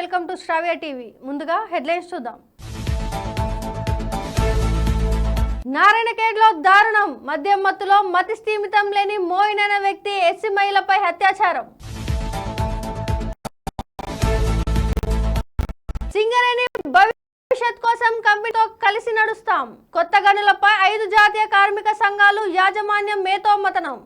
Welcome to Shravya TV. ముందుగా headlines చూద్దాం. నారాయణఖేడ్లో దారుణం. మద్యం మత్తులో మతి స్థీమితం లేని మోయిన్ అనే వ్యక్తి ఎస్సీ మహిళపై అత్యాచారం సింగరేణి భవిష్యత్ కోసం కంపెనీతో కలిసి నడుస్తాం. కొత్త గనులపై ఐదు జాతీయ కార్మిక సంఘాలు యాజమాన్యం మేతోమతనం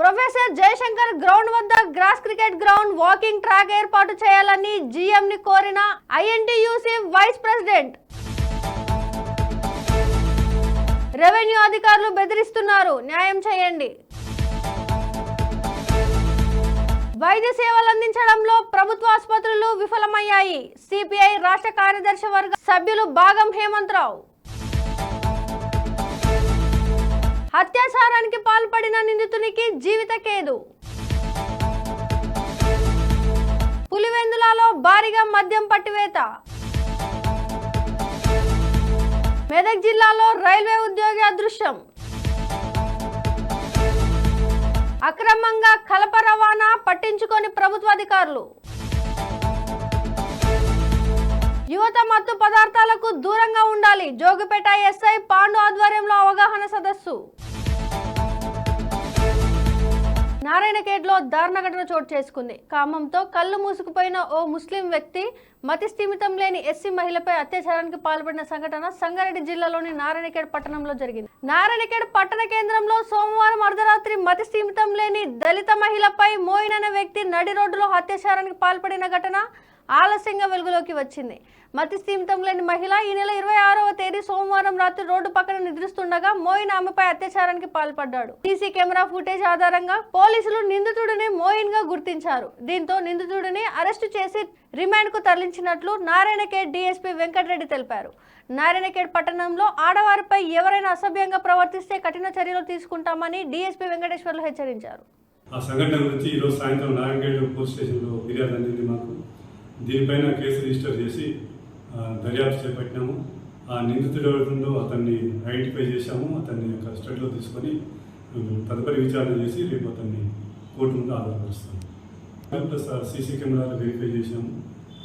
ప్రొఫెసర్ జయశంకర్ గ్రౌండ్ వద్ద grass cricket ground walking track ఏర్పాటు చేయాలని జీఎం ని కోరిన ఐఎన్టీయూసీ వైస్ ప్రెసిడెంట్ రెవెన్యూ అధికారులు బెదిరిస్తున్నారు. న్యాయం చేయండి. వైద్య సేవలు అందించడంలో ప్రభుత్వ ఆసుపత్రులు విఫలమయ్యాయి. సిపిఐ రాష్ట్ర కార్యదర్శి వర్గ సభ్యులు భాగం హేమంతరావు. అత్యాచారానికి పాల్పడిన నిందితునికి జీవిత కేదు పులివెందులలో భారీగా మద్యం పట్టివేత. మెదక్ జిల్లాలో రైల్వే ఉద్యోగి అదృశ్యం. అక్రమంగా కలప రవాణా పట్టించుకొని ప్రభుత్వ అధికారులు యువత మత్తు పదార్థాలకు దూరంగా ఉండాలి. జోగిపేట ఎస్ఐ పాండు ఆధ్వర్యంలో అవగాహన సదస్సు. నారాయణఖేడ్లో దారుణ ఘటన చోటు చేసుకుంది. కామంతో కళ్ళు మూసుకుపోయిన ఓ ముస్లిం వ్యక్తి మతి స్థిమితం లేని ఎస్సీ మహిళపై అత్యాచారానికి పాల్పడిన సంఘటన సంగారెడ్డి జిల్లాలోని నారాయణఖేడ్ పట్టణంలో జరిగింది. నారాయణఖేడ్ పట్టణ కేంద్రంలో సోమవారం అర్ధరాత్రి మతి స్థిమితం లేని దళిత మహిళపై మోయిన్ అనే వ్యక్తి నడి రోడ్డులో అత్యాచారానికి పాల్పడిన ఘటన ఆలస్యంగా వెలుగులోకి వచ్చింది. మతి స్థిమితం లేని మహిళ ఈ నెల ఇరవై ఆరవ తేదీ సోమవారం రాత్రి రోడ్డు పక్కన నిద్రిస్తుండగా మోయిన్ ఆమెపై అత్యాచారానికి పాల్పడ్డాడు. సీసీ కెమెరా ఫుటేజ్ ఆధారంగా పోలీసులు నిందితుడిని మోయిన్గా గుర్తించారు. దీంతో నిందితుడిని అరెస్టు చేసి రిమాండ్కు తరలించినట్లు నారాయణఖేడ్ డీఎస్పీ వెంకటరెడ్డి తెలిపారు. నారాయణఖేడ్ పట్టణంలో ఆడవారిపై ఎవరైనా అసభ్యంగా ప్రవర్తిస్తే కఠిన చర్యలు తీసుకుంటామని డీఎస్పీ వెంకటేశ్వర్లు హెచ్చరించారు. ఆ సంఘటన గురించి ఈరోజు సాయంత్రం నారాయణగేట్ పోలీస్ స్టేషన్లో ఫిర్యాదు అందింది మాకు. దీనిపైన కేసు రిజిస్టర్ చేసి దర్యాప్తు చేపట్టినాము. ఆ నిందితుడు ఎవరుండో అతన్ని ఐడెంటిఫై చేశాము. అతన్ని కస్టడీలో తీసుకొని తదుపరి విచారణ చేసి రేపు అతన్ని కోర్టు ముందు ఆధారపరుస్తాము ప్లస్ సీసీ కెమెరాలు వెరిఫై చేశాము.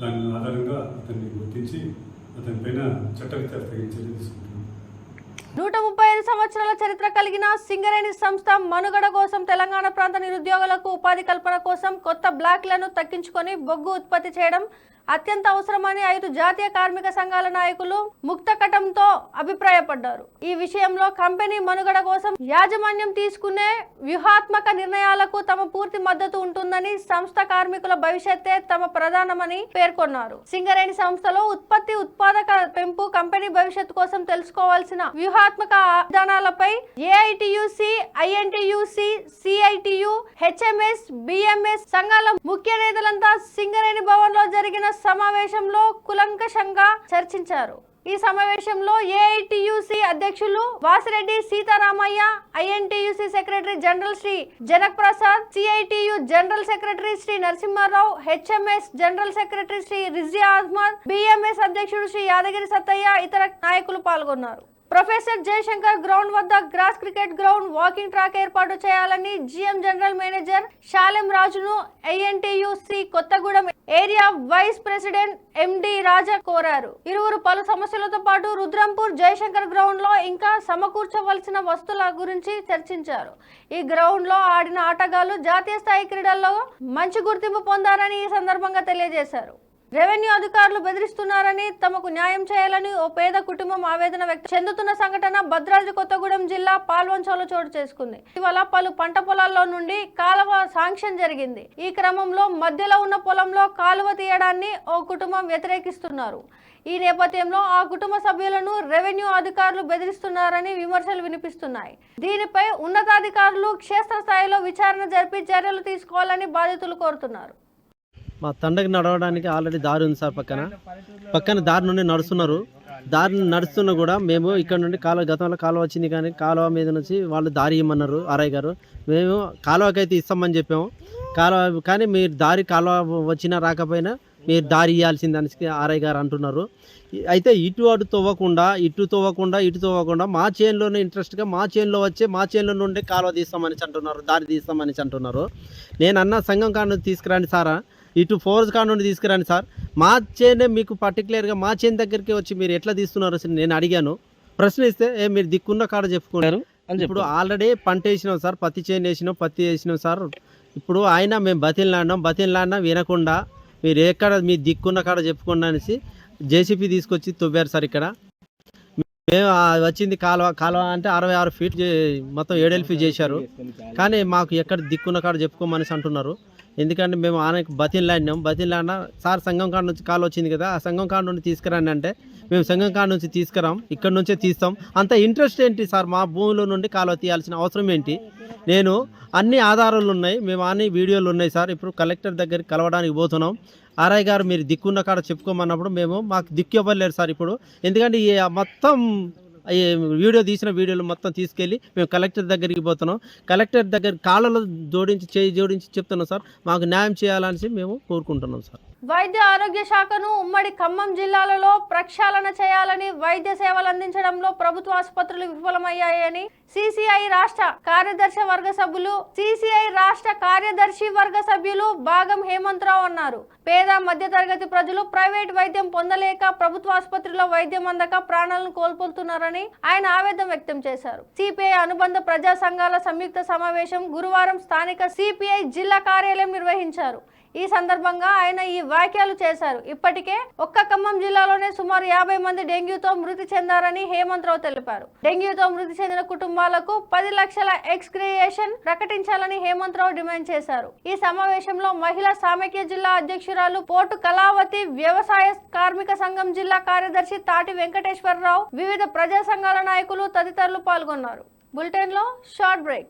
దాని ఆధారంగా అతన్ని గుర్తించి అతనిపైన చట్టరీత్యా తగిన చర్య తీసుకుంటున్నాము. నూట ముప్పై ఐదు సంవత్సరాల చరిత్ర కలిగిన సింగరేణి సంస్థ మనుగడ కోసం తెలంగాణ ప్రాంత నిరుద్యోగులకు ఉపాధి కల్పన కోసం కొత్త బ్లాక్లను తగ్గించుకొని బొగ్గు ఉత్పత్తి చేయడం అత్యంత అవసరమని ఐదు జాతీయ కార్మిక సంఘాల నాయకులు ముక్తకటంతో అభిప్రాయపడ్డారు. ఈ విషయంలో కంపెనీ మనుగడ కోసం యాజమాన్యం తీసుకునే వ్యూహాత్మక నిర్ణయాలకు తమ పూర్తి మద్దతు ఉంటుందని సంస్థ కార్మికుల భవిష్యత్తే తమ ప్రధానమని పేర్కొన్నారు. సింగరేణి సంస్థలో ఉత్పత్తి ఉత్పాదక పెంపు కంపెనీ భవిష్యత్తు కోసం తెలుసుకోవాల్సిన వ్యూహాత్మక విధానాలపై AITUC INTUC CITU HMS BMS సంఘాల ముఖ్య నేతలంతా సింగరేణి భవన్లో జరిగిన సమావేశంలో కులంకషంగా చర్చించారు. ఈ సమావేశంలో ఏఐటియుసి అధ్యక్షులు Vasireddy Seetharamaiah INTUC secretary general Shri Janak Prasad CITU general secretary Shri Narasimharao HMS general secretary Shri Rizia Ahmed BMS అధ్యక్షుడు శ్రీ యాదగిరి సత్తయ్య ఇతర నాయకులు పాల్గొన్నారు. ప్రొఫెసర్ జయశంకర్ గ్రౌండ్ వద్ద grass cricket ground walking track ఏర్పాటు చేయాలని జీఎం జనరల్ మేనేజర్ శాలెం రాజును INTUC Kothagudem area vice president MD Raja కోరారు. ఇరువురు పలు సమస్యలతో పాటు రుద్రంపూర్ జయశంకర్ గ్రౌండ్లో ఇంకా సమకూర్చవలసిన వస్తువుల గురించి చర్చించారు. ఈ గ్రౌండ్లో ఆడిన ఆటగాళ్ళు జాతీయ స్థాయి క్రీడల్లో మంచి గుర్తింపు పొందారని ఈ సందర్భంగా తెలియజేశారు. రెవెన్యూ అధికారులు బెదిరిస్తున్నారని తమకు న్యాయం చేయాలని ఓ పేద కుటుంబం ఆవేదన వ్యక్తం చెందుతున్న సంఘటన భద్రాద్రి కొత్తగూడెం జిల్లా పాల్వంచలో చోటు చేసుకుంది. ఇవాళ పలు పంట పొలాల్లో నుండి కాలువ శాంక్షన్ జరిగింది. ఈ క్రమంలో మధ్యలో ఉన్న పొలంలో కాలువ తీయడాన్ని ఓ కుటుంబం వ్యతిరేకిస్తున్నారు. ఈ నేపథ్యంలో ఆ కుటుంబ సభ్యులను రెవెన్యూ అధికారులు బెదిరిస్తున్నారని విమర్శలు వినిపిస్తున్నాయి. దీనిపై ఉన్నతాధికారులు క్షేత్రస్థాయిలో విచారణ జరిపి చర్యలు తీసుకోవాలని బాధితులు కోరుతున్నారు. మా తండకి నడవడానికి ఆల్రెడీ దారి ఉంది సార్ పక్కన. పక్కన దారి నుండి నడుస్తున్నారు. దారి నడుస్తున్నా కూడా మేము ఇక్కడ నుండి కాలువ గతంలో కాలువ వచ్చింది కానీ కాలువ మీద నుంచి వాళ్ళు దారి ఇవ్వమన్నారు ఆర్ఐ గారు. మేము కాలువకైతే ఇస్తామని చెప్పాము. కాలువ కానీ మీరు దారి కాలువ వచ్చినా రాకపోయినా మీరు దారి ఇవ్వాల్సిందని ఆర్ఐ గారు అంటున్నారు. అయితే ఇటు అటు తవ్వకుండా ఇటు తవ్వకుండా ఇటు తవ్వకుండా మా చేనులోనే ఇంట్రెస్ట్గా మా చేనులో వచ్చే మా చేనులో నుండి కాలువ తీస్తామని అంటున్నారు దారి తీస్తామని అంటున్నారు. నేను అన్న సంఘం కాడ తీసుకురండి సారా. ఇటు ఫోర్స్ కాడ నుండి తీసుకురండి సార్. మా చేనే మీకు పర్టికులర్గా మా చేను దగ్గరికి వచ్చి మీరు ఎట్లా తీస్తున్నారు నేను అడిగాను. ప్రశ్న ఇస్తే ఏ మీరు దిక్కున్న కాడ చెప్పుకున్నారు అని ఇప్పుడు ఆల్రెడీ పంట వేసినాం సార్ పత్తి చేను వేసినాం పత్తి వేసినాం సార్. ఇప్పుడు ఆయన మేము బతిలాడినాం బతిలాడినా వినకుండా మీరు ఎక్కడ మీ దిక్కున్న కాడ చెప్పుకోండి అనేసి జేసీపీ తీసుకొచ్చి తవ్వారు సార్ ఇక్కడ. మేము వచ్చింది కాలువ కాలువ అంటే అరవై ఆరు ఫీట్ మొత్తం ఏడెల్ఫీ చేశారు. కానీ మాకు ఎక్కడ దిక్కున్న కాడ చెప్పుకోమనేసి అంటున్నారు. ఎందుకంటే మేము ఆయనకు బతిలాడినాం. బతిలాడినా సార్ సంఘం కాడ నుంచి కాలు వచ్చింది కదా ఆ సంఘం కాడ నుండి తీసుకురండి అంటే మేము సంఘం కాడ నుంచి తీసుకురాం. ఇక్కడ నుంచే తీస్తాం. అంత ఇంట్రెస్ట్ ఏంటి సార్? మా భూమిలో నుండి కాలువ తీయాల్సిన అవసరం ఏంటి? నేను అన్ని ఆధారాలు ఉన్నాయి. మేము అన్ని వీడియోలు ఉన్నాయి సార్. ఇప్పుడు కలెక్టర్ దగ్గరికి కలవడానికి పోతున్నాం. ఆర్ఐ గారు మీరు దిక్కున్న కాడ చెప్పుకోమన్నప్పుడు మేము మాకు దిక్కు ఇవ్వలేరు సార్ ఇప్పుడు. ఎందుకంటే ఈ మొత్తం వీడియో తీసిన వీడియోలు మొత్తం తీసుకెళ్ళి మేము కలెక్టర్ దగ్గరికి పోతున్నాం. కలెక్టర్ దగ్గర కాళ్ళలో జోడించి చేయి జోడించి చెప్తున్నాం సార్ మాకు న్యాయం చేయాలని మేము కోరుకుంటున్నాం సార్. వైద్య ఆరోగ్య శాఖను ఉమ్మడి ఖమ్మం జిల్లాలలో ప్రక్షాళన చేయాలని వైద్య సేవలు అందించడంలో ప్రభుత్వ ఆసుపత్రులు విఫలమయ్యాయని సిసిఐ రాష్ట్ర కార్యదర్శి వర్గ సభ్యులు సిసిఐ రాష్ట్ర కార్యదర్శి వర్గ సభ్యులు భాగం హేమంతరావు అన్నారు. పేద మధ్యతరగతి ప్రజలు ప్రైవేట్ వైద్యం పొందలేక ప్రభుత్వ ఆసుపత్రిలో వైద్యం అందక ప్రాణాలను కోల్పోతున్నారని ఆయన ఆవేదన వ్యక్తం చేశారు. సిపిఐ అనుబంధ ప్రజా సంఘాల సంయుక్త సమావేశం గురువారం స్థానిక సిపిఐ జిల్లా కార్యాలయం నిర్వహించారు. ఈ సందర్భంగా ఆయన ఈ వ్యాఖ్యలు చేశారు. ఇప్పటికే ఒక్క ఖమ్మం జిల్లాలోనే సుమారు యాభై మంది డెంగ్యూతో మృతి చెందారని హేమంత్ రావు తెలిపారు. డెంగ్యూతో మృతి చెందిన కుటుంబాలకు పది లక్షల ఎక్స్క్రియేషన్ ప్రకటించాలని హేమంత్ రావు డిమాండ్ చేశారు. ఈ సమావేశంలో మహిళా సామైక్య జిల్లా అధ్యక్షురాలు పోటు కళావతి వ్యవసాయ కార్మిక సంఘం జిల్లా కార్యదర్శి తాటి వెంకటేశ్వరరావు వివిధ ప్రజా సంఘాల నాయకులు తదితరులు పాల్గొన్నారు. బులెటిన్లో short break.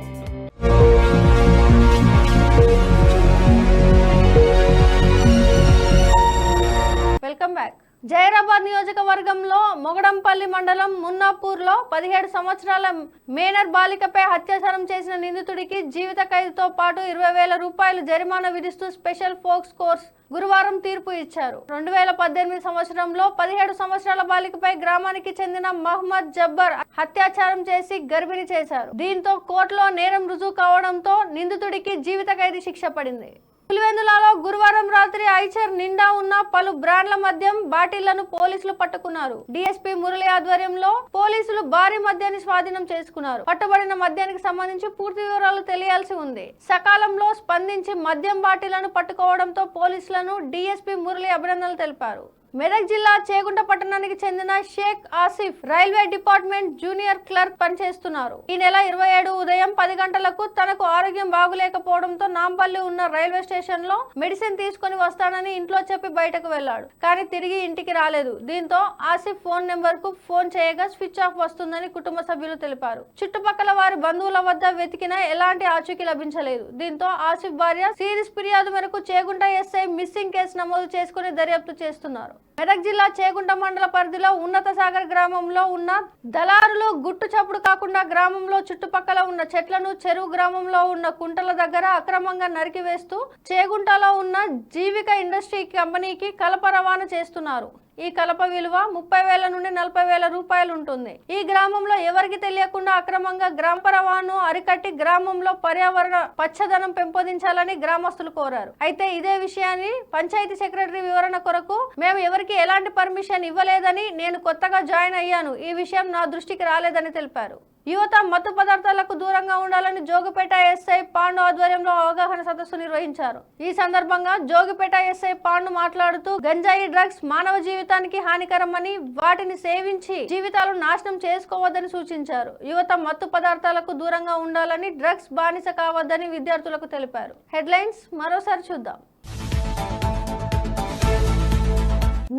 Welcome back Zaheerabad నియోజకవర్గంలో మొగడంపల్లి మండలం మున్నాపూర్లో పదిహేడు సంవత్సరాల మేనర్ బాలికపై అత్యాచారం చేసిన నిందితుడికి జీవిత ఖైదుతో పాటు ఇరవై వేల రూపాయలు జరిమానా విధిస్తూ స్పెషల్ ఫోక్స్ కోర్స్ గురువారం తీర్పు ఇచ్చారు. రెండు వేల పద్దెనిమిది సంవత్సరంలో పదిహేడు సంవత్సరాల బాలికపై గ్రామానికి చెందిన మహమ్మద్ జబ్బర్ అత్యాచారం చేసి గర్భిణి చేశారు. దీంతో కోర్టులో నేరం రుజువు కావడంతో నిందితుడికి జీవిత ఖైదు శిక్ష పడింది. పులివెందులలో గురువారం రాత్రి ఐచర్ నిండా ఉన్న పలు బ్రాండ్ల మద్యం బాటిళ్ళను పోలీసులు పట్టుకున్నారు. డిఎస్పీ మురళి ఆధ్వర్యంలో పోలీసులు భారీ మద్యాన్ని స్వాధీనం చేసుకున్నారు. పట్టుబడిన మద్యానికి సంబంధించి పూర్తి వివరాలు తెలియాల్సి ఉంది. సకాలంలో స్పందించి మద్యం బాటిళ్ళను పట్టుకోవడంతో పోలీసులను డిఎస్పీ మురళి అభినందనలు తెలిపారు. మెదక్ జిల్లా చేగుంట పట్టణానికి చెందిన Shaik Asif railway department junior clerk పనిచేస్తున్నారు. ఈ నెల ఇరవై ఏడు ఉదయం పది గంటలకు తనకు ఆరోగ్యం బాగులేకపోవడంతో నాంపల్లి ఉన్న రైల్వే స్టేషన్లో మెడిసిన్ తీసుకుని వస్తానని ఇంట్లో చెప్పి బయటకు వెళ్ళాడు కానీ తిరిగి ఇంటికి రాలేదు. దీంతో ఆసిఫ్ ఫోన్ నెంబర్కు ఫోన్ చేయగా స్విచ్ ఆఫ్ వస్తుందని కుటుంబ సభ్యులు తెలిపారు. చుట్టుపక్కల వారి బంధువుల వద్ద వెతికినా ఎలాంటి ఆచూకీ లభించలేదు. దీంతో ఆసిఫ్ భార్య సీరియస్ ఫిర్యాదు మేరకు చేగుంట ఎస్ఐ మిస్సింగ్ కేసు నమోదు చేసుకుని దర్యాప్తు చేస్తున్నారు. మెదక్ జిల్లా చేగుంట మండల పరిధిలో ఉన్నత సాగర్ గ్రామంలో ఉన్న దళారులు గుట్టు చప్పుడు కాకుండా గ్రామంలో చుట్టుపక్కల ఉన్న చెట్లను చెరువు గ్రామంలో ఉన్న కుంటల దగ్గర అక్రమంగా నరికివేస్తూ చేగుంటలో ఉన్న జీవిక ఇండస్ట్రీ కంపెనీకి కలప రవాణా చేస్తున్నారు. ఈ కలప విలువ ముప్పై వేల నుండి నలభై వేల రూపాయలు ఉంటుంది. ఈ గ్రామంలో ఎవరికి తెలియకుండా అక్రమంగా గ్రామ పరవాను అరికట్టి గ్రామంలో పర్యావరణ పచ్చదనం పెంపొందించాలని గ్రామస్తులు కోరారు. అయితే ఇదే విషయాన్ని పంచాయతీ సెక్రటరీ వివరణ కొరకు మేము ఎవరికి ఎలాంటి పర్మిషన్ ఇవ్వలేదని నేను కొత్తగా జాయిన్ అయ్యాను. ఈ విషయం నా దృష్టికి రాలేదని తెలిపారు. యువత మత్తు పదార్థాలకు దూరంగా ఉండాలని జోగిపేట ఎస్ఐ పాండు ఆధ్వర్యంలో అవగాహన సదస్సు నిర్వహించారు. ఈ సందర్భంగా జోగిపేట ఎస్ఐ పాండు మాట్లాడుతూ గంజాయి డ్రగ్స్ మానవ జీవితానికి హానికరమని వాటిని సేవించి జీవితాలు నాశనం చేసుకోవద్దని సూచించారు. యువత మత్తు పదార్థాలకు దూరంగా ఉండాలని డ్రగ్స్ బానిస కావద్దని విద్యార్థులకు తెలిపారు. హెడ్లైన్స్ మరోసారి చూద్దాం.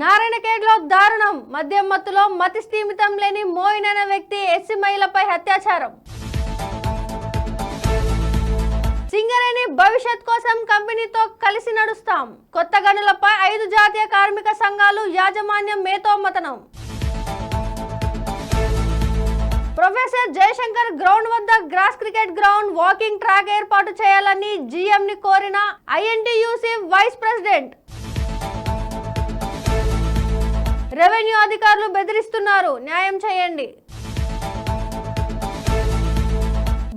నారాయణఖేడ్లో దారుణం. మద్యం మత్తులో మతి స్థీమితం లేని మోయిన్ అనే వ్యక్తి ఎస్సీ మహిళపై అత్యాచారం. సింగరేణి భవిష్యత్ కోసం కంపెనీతో కలిసి నడుస్తాం. కొత్త గనులపై ఐదు జాతీయ కార్మిక సంఘాలు యాజమాన్యం మేతోమతనం ప్రొఫెసర్ జయశంకర్ గ్రౌండ్ వద్ద grass cricket ground walking track ఏర్పాటు చేయాలని జీఎం ని కోరిన ఐఎన్టీయూసీ వైస్ ప్రెసిడెంట్ రెవెన్యూ అధికారులు బెదిరిస్తున్నారు. న్యాయం చేయండి.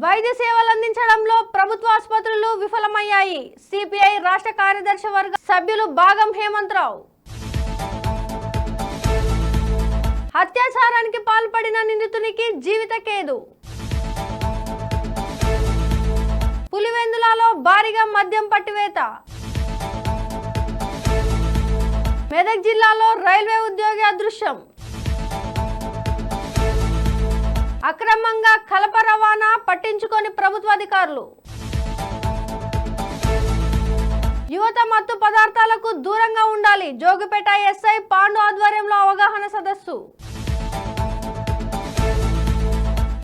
వైద్య సేవలు అందించడంలో ప్రభుత్వ ఆసుపత్రులు విఫలమయ్యాయి. సిపిఐ రాష్ట్ర కార్యదర్శి వర్గ సభ్యులు భాగం హేమంతరావు. అత్యాచారానికి పాల్పడిన నిందితునికి జీవిత కేదు. పులివెందులలో భారీగా మద్యం పట్టివేత. మెదక్ జిల్లాలో రైల్వే ఉద్యోగి అదృశ్యం. అక్రమంగా కలప రవాణా పట్టించుకొని ప్రభుత్వ అధికారులు. యువత మత్తు పదార్థాలకు దూరంగా ఉండాలి. జోగిపేట ఎస్ఐ పాండు ఆధ్వర్యంలో అవగాహన సదస్సు.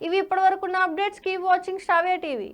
ఇవి ఇప్పటివరకున్న అప్డేట్స్ కీప్ వాచింగ్ స్టావే టీవీ.